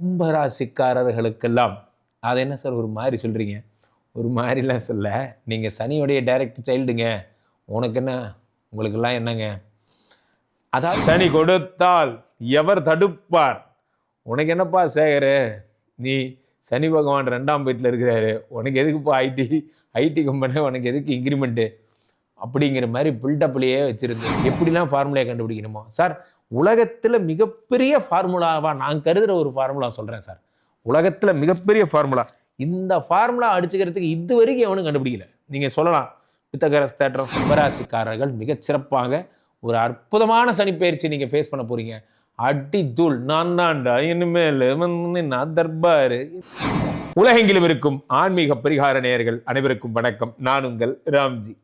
கும்பராசிக்காரர்களுக்கெல்லாம் அதை என்ன சார் ஒரு மாதிரி சொல்கிறீங்க ஒரு மாதிரிலாம் சொல்ல. நீங்கள் சனியோடைய டைரக்ட் சைல்டுங்க உனக்கு என்ன? உங்களுக்கெல்லாம் என்னங்க? அதாவது சனி கொடுத்தால் எவர் தடுப்பார்? உனக்கு என்னப்பா சேகரு? நீ சனி பகவான் ரெண்டாம் வீட்டில் இருக்கிறாரு. உனக்கு எதுக்குப்பா ஐடி ஐடி கம்பெனி உனக்கு எதுக்கு இன்க்ரிமெண்ட்டு அப்படிங்கிற மாதிரி பில்டப்லேயே வச்சுருந்து எப்படிலாம் ஃபார்முலையை கண்டுபிடிக்கணுமோ. சார் உலகத்தில் மிகப்பெரிய ஃபார்முலாவாக நான் கருதுகிற ஒரு ஃபார்முலா சொல்கிறேன் சார். உலகத்தில் மிகப்பெரிய ஃபார்முலா. இந்த ஃபார்முலா அடிச்சுக்கிறதுக்கு இது வரைக்கும் எவனும் கண்டுபிடிக்கல. நீங்கள் சொல்லலாம். பித்தகரஸ் தேட்டர் கும்பராசிக்காரர்கள் மிகச்சிறப்பாக ஒரு அற்புதமான சனிப்பயிற்சி நீங்கள் ஃபேஸ் பண்ண போகிறீங்க அடி தூள் நான் தாண்டா இனிமேல் நான் தர்பாரு. உலகெங்கிலும் இருக்கும் ஆன்மீக பரிகார நேயர்கள் அனைவருக்கும் வணக்கம். நான் உங்கள் ராம்ஜி.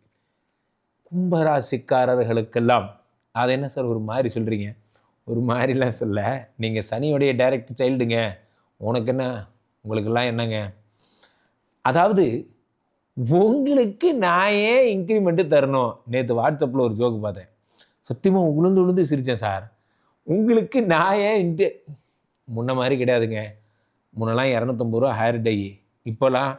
கும்பராசிக்காரர்களுக்கெல்லாம் அதை என்ன சார் ஒரு மாதிரி சொல்கிறீங்க ஒரு மாதிரிலாம் சொல்ல நீங்கள் சனியோடைய டைரக்ட் சைல்டுங்க உனக்கு என்ன? உங்களுக்கெல்லாம் என்னங்க? அதாவது உங்களுக்கு நான் ஏன் இன்க்ரிமெண்ட்டு தரணும்? நேற்று வாட்ஸ்அப்பில் ஒரு ஜோக்கு பார்த்தேன். சத்தியமாக உளுந்து உளுந்து சிரித்தேன் சார். உங்களுக்கு நான் ஏன் இன்ட்டு முன்ன மாதிரி கிடையாதுங்க. முன்னெல்லாம் இரநூத்தம்பது ரூபா ஹேர் டை இப்போல்லாம்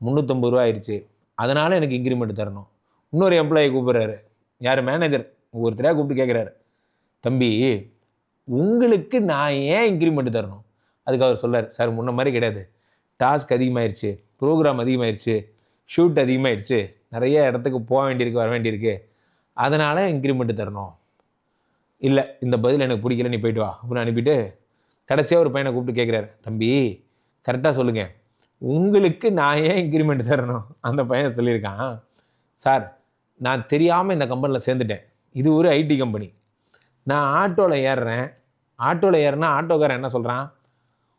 முந்நூற்றம்பது ரூபா ஆயிடுச்சு அதனால் எனக்கு இன்க்ரிமெண்ட் தரணும். இன்னொரு எம்ப்ளாயி கூப்பிட்றாரு. யார்? மேனேஜர் ஒருத்தரையாக கூப்பிட்டு கேட்குறாரு தம்பி உங்களுக்கு நான் ஏன் இன்க்ரிமெண்ட் தரணும்? அதுக்கு அவர் சொல்கிறார் சார் முன்ன மாதிரி கிடையாது. டாஸ்க் அதிகமாயிருச்சு ப்ரோக்ராம் அதிகமாயிருச்சு ஷூட் அதிகமாகிடுச்சு நிறைய இடத்துக்கு போக வேண்டியிருக்கு வர வேண்டியிருக்கு. அதனால் இன்க்ரிமெண்ட் தரணும். இல்லை இந்த பதில் எனக்கு பிடிக்கல நீ போயிட்டு வா. அப்படின்னு அனுப்பிட்டு கடைசியாக ஒரு பையனை கூப்பிட்டு கேட்குறாரு தம்பி கரெக்டாக சொல்லுங்கள் உங்களுக்கு நான் ஏன் இன்க்ரிமெண்ட் தரணும்? அந்த பையன் சொல்லியிருக்கான். சார் நான் தெரியாமல் இந்த கம்பெனியில் சேர்ந்துட்டேன். இது ஒரு ஐடி கம்பெனி நான் ஆட்டோவில் ஏறுறேன். ஆட்டோவில் ஏறினா ஆட்டோக்காரன் என்ன சொல்கிறான்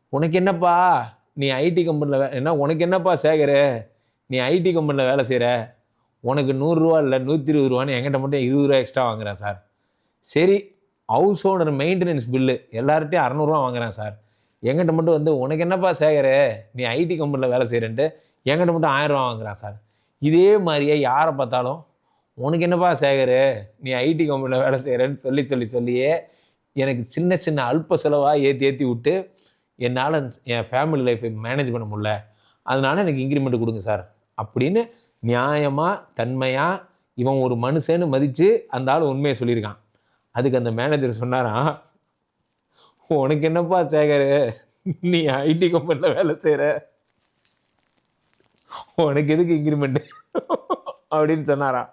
உனக்கு என்னப்பா? நீ ஐடி கம்பெனியில் வே என்ன? உனக்கு என்னப்பா சேகரு? நீ ஐடி கம்பெனியில் வேலை செய்கிற உனக்கு நூறுரூவா இல்லை நூற்றி இருபது ரூபான்னு என்கிட்ட மட்டும் இருபது ரூபா எக்ஸ்ட்ரா வாங்குறேன் சார். சரி ஹவுஸ் ஓனர் மெயின்டெனன்ஸ் பில்லு எல்லார்ட்டையும் அறநூறுவா வாங்குறேன் சார். என்கிட்ட மட்டும் வந்து உனக்கு என்னப்பா சேகரு? நீ ஐடி கம்பெனியில் வேலை செய்கிறேன்ட்டு என்கிட்ட மட்டும் ஆயிரம் ரூபா வாங்குறான் சார். இதே மாதிரியே யாரை பார்த்தாலும் உனக்கு என்னப்பா சேகரு? நீ ஐடி கம்பெனியில் வேலை செய்கிறேன்னு சொல்லி சொல்லி சொல்லியே எனக்கு சின்ன சின்ன அல்ப செலவாக ஏற்றி ஏற்றி விட்டு என்னால் என் ஃபேமிலி லைஃப்பை மேனேஜ் பண்ண முடியல. அதனால எனக்கு இன்க்ரிமெண்ட் கொடுங்க சார் அப்படின்னு நியாயமாக தன்மையாக இவன் ஒரு மனுஷன்னு மதித்து அந்த ஆள் உண்மையை சொல்லியிருக்கான். அதுக்கு அந்த மேனேஜர் சொன்னாராம் உனக்கு என்னப்பா சேகரு? நீ ஐடி கம்பெனியில் வேலை செய்கிற உனக்கு எதுக்கு இன்க்ரிமெண்ட்டு அப்படின்னு சொன்னாராம்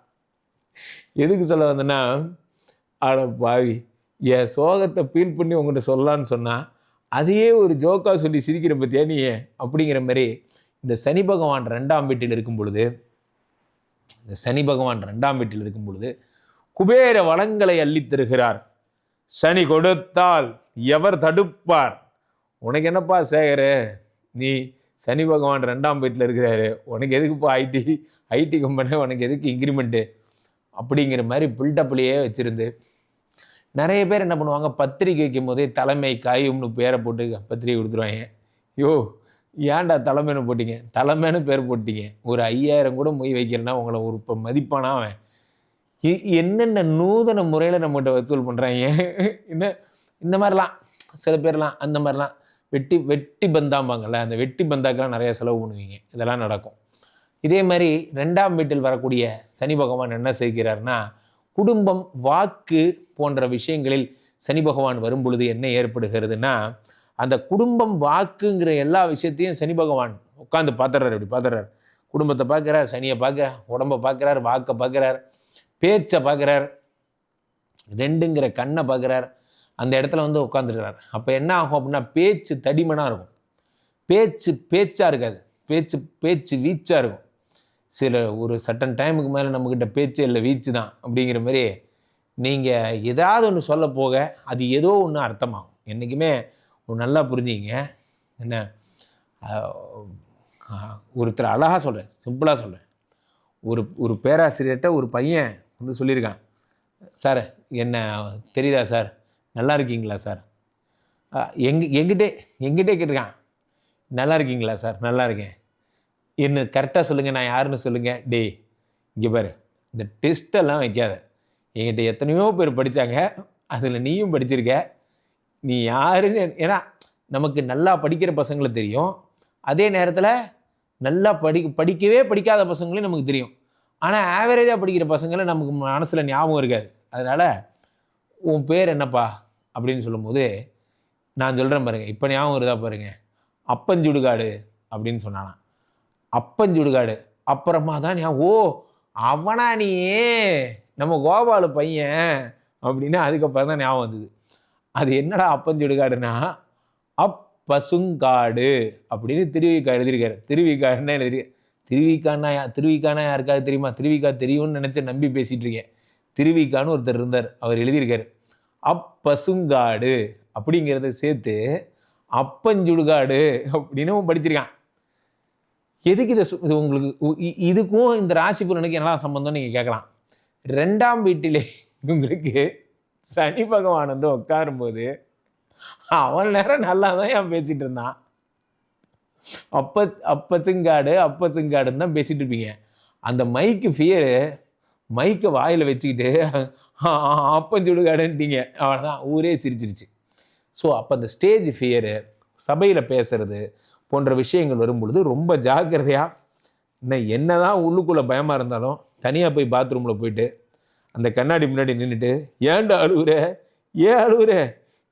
எதுக்கு சொல்ல வந்தேன்னா அட பாவி என் சோகத்தை ஃபீல் பண்ணி உங்கள்கிட்ட சொல்லலான்னு சொன்னால் அதையே ஒரு ஜோக்காக சொல்லி சிரிக்கிற பற்றியா நீ? அப்படிங்கிற மாதிரி இந்த சனி பகவான் ரெண்டாம் வீட்டில் இருக்கும் பொழுது இந்த சனி பகவான் ரெண்டாம் வீட்டில் இருக்கும் பொழுது குபேர வளங்களை அள்ளித் தருகிறார். சனி கொடுத்தால் எவர் தடுப்பார்? உனக்கு என்னப்பா சேகரு? நீ சனி பகவான் ரெண்டாம் வீட்டில் இருக்கிறாரு. உனக்கு எதுக்குப்பா ஐடி ஐடி கம்பெனி உனக்கு எதுக்கு இன்க்ரிமெண்ட்டு அப்படிங்கிற மாதிரி பில்டப்லேயே வச்சுருந்து நிறைய பேர் என்ன பண்ணுவாங்க பத்திரிக்கை வைக்கும் போதே தலைமை காயும்னு பேரை போட்டு பத்திரிக்கை கொடுத்துருவாங்க. யோ ஏன்டா தலைமைன்னு போட்டிங்க? தலைமைன்னு பேர் போட்டிங்க. ஒரு ஐயாயிரம் கூட மொய் வைக்கிறேன்னா உங்களை ஒரு இப்போ மதிப்பானா அவன்? இ- என்னென்ன நூதன முறையில் நம்மகிட்ட வசூல் பண்ணுறாங்க இந்த இந்த மாதிரிலாம் சில பேர்லாம் அந்த மாதிரிலாம் வெட்டி வெட்டி பந்தாம்பாங்கள்ல அந்த வெட்டி பந்தாக்கெல்லாம் நிறைய செலவு பண்ணுவீங்க. இதெல்லாம் நடக்கும். இதே மாதிரி ரெண்டாம் வீட்டில் வரக்கூடிய சனி பகவான் என்ன செய்கிறார்னா குடும்பம் வாக்கு போன்ற விஷயங்களில் சனி பகவான் வரும் பொழுது என்ன ஏற்படுகிறதுனா அந்த குடும்பம் வாக்குங்கிற எல்லா விஷயத்தையும் சனி பகவான் உட்காந்து பார்த்துறாரு அப்படி பார்த்துறாரு. குடும்பத்தை பார்க்குறார் சனியை பார்க்குறார் உடம்பை பார்க்குறார் வாக்கை பார்க்குறார் பேச்சை பார்க்குறார் ரெண்டுங்கிற கண்ணை பார்க்குறார் அந்த இடத்துல வந்து உட்காந்துருக்கிறார் அப்போ என்ன ஆகும் அப்படின்னா பேச்சு தடிமனாக இருக்கும். பேச்சு பேச்சாக இருக்காது. பேச்சு பேச்சு வீச்சாக இருக்கும். சில ஒரு சட்டன் டைமுக்கு மேலே நம்மக்கிட்ட பேச்சு இல்லை வீச்சு தான் அப்படிங்கிற மாதிரி நீங்கள் ஏதாவது ஒன்று சொல்ல போக அது ஏதோ ஒன்று அர்த்தமாகும். என்றைக்குமே நல்லா புரிஞ்சிங்க என்ன? ஒருத்தர் அழகாக சொல்கிறேன் சிம்பிளாக சொல்கிறேன் ஒரு ஒரு பேராசிரியர்கிட்ட ஒரு பையன் வந்து சொல்லியிருக்கான் சார் என்ன தெரியுதா சார்? நல்லா இருக்கீங்களா சார்? எங் எங்கிட்டே எங்கிட்டே கேட்டிருக்கான் நல்லா இருக்கீங்களா சார்? நல்லா இருக்கேன். என்ன கரெக்டாக சொல்லுங்கள் நான் யாருன்னு சொல்லுங்கள் டேய் இங்கே பாரு இந்த டெஸ்ட்டெல்லாம் வைக்காத. என்கிட்ட எத்தனையோ பேர் படித்தாங்க அதில் நீயும் படிச்சிருக்க. நீ யாருன்னு ஏன்னா நமக்கு நல்லா படிக்கிற பசங்களை தெரியும். அதே நேரத்தில் நல்லா படி படிக்கவே படிக்காத பசங்களையும் நமக்கு தெரியும். ஆனால் ஆவரேஜாக படிக்கிற பசங்களை நமக்கு மனசில் ஞாபகம் இருக்காது. அதனால் உன் பேர் என்னப்பா? அப்படின்னு சொல்லும்போது நான் சொல்கிறேன் பாருங்கள் இப்போ ஞாபகம் வருதா பாருங்கள் அப்பஞ்சுடுகாடு அப்படின்னு அப்பஞ்சுடுகாடு அப்புறமா தான் ஞாபகம் ஓ அவனா நீ நம்ம கோபால பையன். அப்படின்னு அதுக்கப்புறம் தான் ஞாபகம் வந்தது. அது என்னடா அப்பஞ்சுடுகாடுன்னா அப்பசுங்காடு அப்படின்னு திருவிக்கா எழுதியிருக்காரு. திருவிக்காடுன்னா எழுதி திருவிக்கான்னா யா திருவிக்கானா யாருக்காவது தெரியுமா? திருவிக்கா தெரியும்னு நினச்சி நம்பி பேசிகிட்டு இருக்கேன். திருவிக்கான்னு ஒருத்தர் இருந்தார். அவர் எழுதியிருக்காரு. அப்பசுங்காடு அப்படிங்கிறத சேர்த்து அப்பஞ்சுடுகாடு அப்படின்னு படிச்சிருக்கான். எதுக்கு இதை இது உங்களுக்கு உ- இ- இதுக்கும் இந்த ராசி பலனுக்கு என்ன சம்பந்தம்னு நீங்கள் கேட்கலாம். ரெண்டாம் வீட்டிலே உங்களுக்கு சனி பகவான் வந்து உட்காரும்போது அவன் நேரம் நல்லா தான் ஏன் பேசிகிட்டு இருந்தான். அப்ப அப்பச்சுங்காடு அப்பச்சுங்காடுன்னு தான் பேசிட்டு இருப்பீங்க. அந்த மைக்கு ஃபியரு மைக்கை வாயில் வச்சுக்கிட்டு அப்பஞ்சுடுகாடுன்ட்டீங்க. அவ்வளோதான் ஊரே சிரிச்சிருச்சு. ஸோ அப்போ அந்த ஸ்டேஜ் ஃபியரு சபையில் பேசுறது போன்ற விஷயங்கள் வரும்பொழுது ரொம்ப ஜாக்கிரதையாக இன்னும் என்ன தான் உள்ளுக்குள்ளே பயமாக இருந்தாலும் தனியாக போய் பாத்ரூமில் போயிட்டு அந்த கண்ணாடி முன்னாடி நின்றுட்டு ஏன்டா அழுவுற? ஏன் அழுவுற?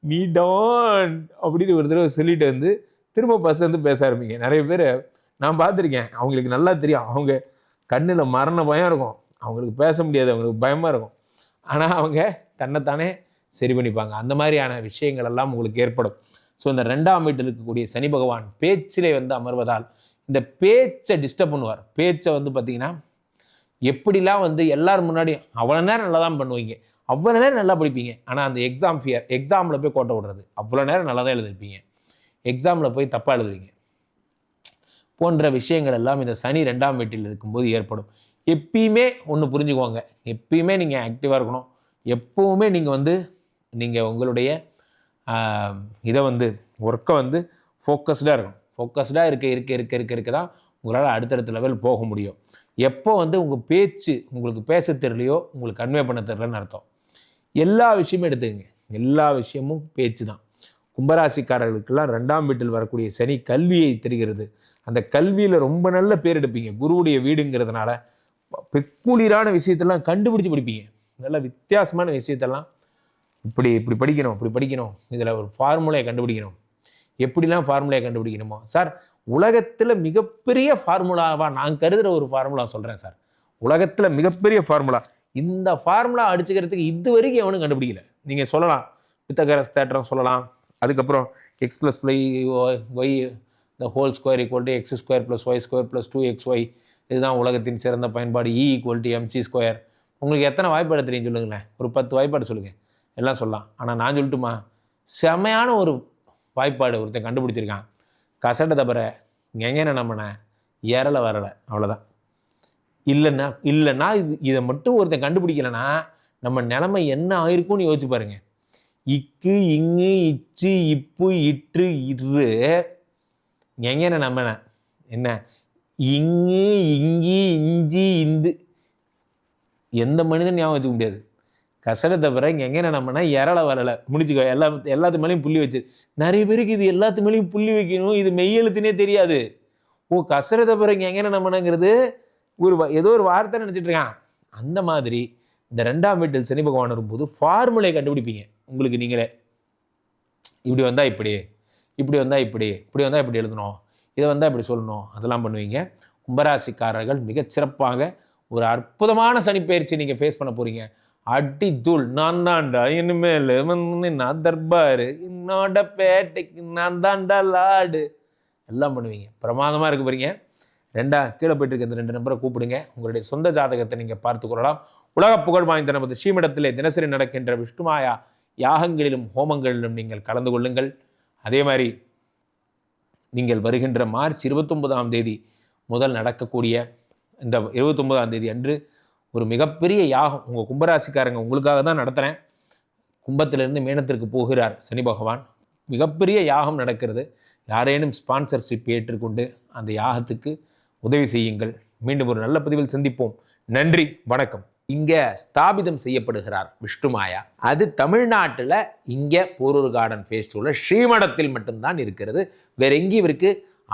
நீ டான்! அப்படின்னு ஒரு தடவை சொல்லிட்டு வந்து திரும்ப பஸ் வந்து பேச ஆரம்பிங்க நிறைய பேர் நான் பார்த்துருக்கேன். அவங்களுக்கு நல்லா தெரியும். அவங்க கண்ணில் மரண பயம் இருக்கும். அவங்களுக்கு பேச முடியாது. அவங்களுக்கு பயமாக இருக்கும். ஆனால் அவங்க தன்னைத்தானே சரி பண்ணிப்பாங்க. அந்த மாதிரியான விஷயங்கள் எல்லாம் உங்களுக்கு ஏற்படும். ஸோ இந்த ரெண்டாம் வீட்டில் இருக்கக்கூடிய சனி பகவான் பேச்சிலே வந்து அமர்வதால் இந்த பேச்சை டிஸ்டர்ப் பண்ணுவார். பேச்சை வந்து பார்த்தீங்கன்னா எப்படிலாம் வந்து எல்லோரும் முன்னாடி அவ்வளோ நேரம் நல்லா தான் பண்ணுவீங்க. அவ்வளோ நேரம் நல்லா படிப்பீங்க. ஆனால் அந்த எக்ஸாம் ஃபியர் எக்ஸாமில் போய் கோட்டை விடுறது அவ்வளோ நேரம் நல்லா தான் எழுதிருப்பீங்க எக்ஸாமில் போய் தப்பாக எழுதுவீங்க. போன்ற விஷயங்கள் எல்லாம் இந்த சனி ரெண்டாம் வீட்டில் இருக்கும்போது ஏற்படும். எப்பயுமே ஒன்று புரிஞ்சுக்கோங்க எப்பயுமே நீங்கள் ஆக்டிவாக இருக்கணும். எப்போவுமே நீங்கள் வந்து நீங்கள் உங்களுடைய இதை வந்து ஒர்க்கை வந்து ஃபோக்கஸ்டாக இருக்கும் ஃபோக்கஸ்டாக இருக்க இருக்க இருக்க இருக்க இருக்க தான் உங்களால் அடுத்தடுத்த லெவல் போக முடியும். எப்போ வந்து உங்கள் பேச்சு உங்களுக்கு பேச தெரியலையோ உங்களுக்கு கன்வே பண்ண தெரியலன்னு அர்த்தம். எல்லா விஷயமும் எடுத்துக்கங்க. எல்லா விஷயமும் பேச்சு தான். கும்பராசிக்காரர்களுக்கெல்லாம் ரெண்டாம் வீட்டில் வரக்கூடிய சனி கல்வியை தெரிகிறது. அந்த கல்வியில் ரொம்ப நல்ல பேர் எடுப்பீங்க. குருவுடைய வீடுங்கிறதுனால பெக்குளிரான விஷயத்தெல்லாம் கண்டுபிடிச்சி படிப்பீங்க. நல்ல வித்தியாசமான விஷயத்தெல்லாம் இப்படி இப்படி படிக்கணும் இப்படி படிக்கணும். இதில் ஒரு ஃபார்முலையை கண்டுபிடிக்கணும். எப்படிலாம் ஃபார்முலையை கண்டுபிடிக்கணுமோ. சார் உலகத்தில் மிகப்பெரிய ஃபார்முலாவாக நான் கருதுகிற ஒரு ஃபார்முலா சொல்கிறேன் சார். உலகத்தில் மிகப்பெரிய ஃபார்முலா இந்த ஃபார்முலா அடிச்சுக்கிறதுக்கு இது வரைக்கும் எவனும் கண்டுபிடிக்கல. நீங்கள் சொல்லலாம். பித்தகரஸ் தேட்டரம் சொல்லலாம். அதுக்கப்புறம் X plus ply Y the whole square equal to X square plus Y square plus two X Y இதுதான் உலகத்தின் சிறந்த பயன்பாடு. E equal to MC square உங்களுக்கு எத்தனை வாய்ப்பாடு தெரியும் சொல்லுங்களேன். ஒரு பத்து வாய்ப்பாடு சொல்லுங்கள் எல்லாம் சொல்லலாம். ஆனால் நான் சொல்லட்டுமா? செமையான ஒரு வாய்ப்பாடு ஒருத்தன் கண்டுபிடிச்சிருக்கான். கசட்டை தவிர எங்கேன நம்பின? ஏறலை வரலை. அவ்வளோதான் இல்லைன்னா இல்லைன்னா இது இதை மட்டும் ஒருத்தன் கண்டுபிடிக்கலைன்னா நம்ம நிலமை என்ன ஆயிருக்கும்னு யோசிச்சு பாருங்க. இக்கு இங்கு இச்சு இப்பு இற்று இரு. எங்கேன நம்பின? என்ன? இங்கு இங்கி இஞ்சி இந்து. எந்த மனிதன் ஞாபகம் வச்சுக்க முடியாது. கசடை தவிர இங்கே எங்கே நம்மனா இறலை வரலை முடிச்சுக்கோ எல்லா எல்லாத்து மேலேயும் புள்ளி வச்சு. நிறைய பேருக்கு இது எல்லாத்து மேலேயும் புள்ளி வைக்கணும் இது மெய்யெழுத்துனே தெரியாது. ஓ கசடை தவிர இங்கே எங்கே நம்மனங்கிறது ஒரு வ- ஏதோ ஒரு வார்த்தை நினச்சிட்டு இருக்கான். அந்த மாதிரி இந்த ரெண்டாம் வீட்டில் சனி பகவான் வரும்போது ஃபார்முலையை கண்டுபிடிப்பீங்க. உங்களுக்கு நீங்களே. இப்படி வந்தால் இப்படி இப்படி வந்தால் இப்படி இப்படி வந்தால் இப்படி எழுதணும் இதை வந்தால் இப்படி சொல்லணும் அதெல்லாம் பண்ணுவீங்க. கும்பராசிக்காரர்கள் மிகச்சிறப்பாக ஒரு அற்புதமான சனிப்பயிற்சி நீங்கள் ஃபேஸ் பண்ண போகிறீங்க அடி தூள் நான் தாண்டா இனிமேல் வந்து நான் தர்பாரு. என்னோட பேட்டைக்கு நான் தாண்டா லாடு. எல்லாம் பண்ணுவீங்க. பிரமாதமாக இருக்க போகிறீங்க ரெண்டா கீழே போயிட்டு இருக்க இந்த ரெண்டு நம்பரை கூப்பிடுங்க. உங்களுடைய சொந்த ஜாதகத்தை நீங்கள் பார்த்து கொள்ளலாம். உலக புகழ் வாய்ந்த நமது ஸ்ரீமிடத்திலே தினசரி நடக்கின்ற விஷ்ணுமாயா யாகங்களிலும் ஹோமங்களிலும் நீங்கள் கலந்து கொள்ளுங்கள். அதே மாதிரி நீங்கள் வருகின்ற மார்ச் இருபத்தொன்பதாம் தேதி முதல் நடக்கக்கூடிய இந்த இருபத்தொன்பதாம் தேதி அன்று ஒரு மிகப்பெரிய யாகம் உங்கள் கும்பராசிக்காரங்க உங்களுக்காக தான் நடத்துகிறேன் கும்பத்திலிருந்து மேனத்திற்கு போகிறார் சனி பகவான். மிகப்பெரிய யாகம் நடக்கிறது. யாரேனும் ஸ்பான்சர்ஷிப் ஏற்றுக்கொண்டு அந்த யாகத்துக்கு உதவி செய்யுங்கள். மீண்டும் ஒரு நல்ல பதிவில் சந்திப்போம். நன்றி வணக்கம். இங்கே ஸ்தாபிதம் செய்யப்படுகிறார் விஷ்ணுமாயா அது தமிழ்நாட்டில் இங்கே போரூர் கார்டன் ஃபேஸ்டிவலில் ஸ்ரீமடத்தில் மட்டும்தான் இருக்கிறது. வேற எங்கேயும் இவருக்கு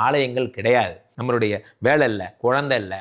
ஆலயங்கள் கிடையாது. நம்மளுடைய வேலை இல்லை குழந்தை இல்லை.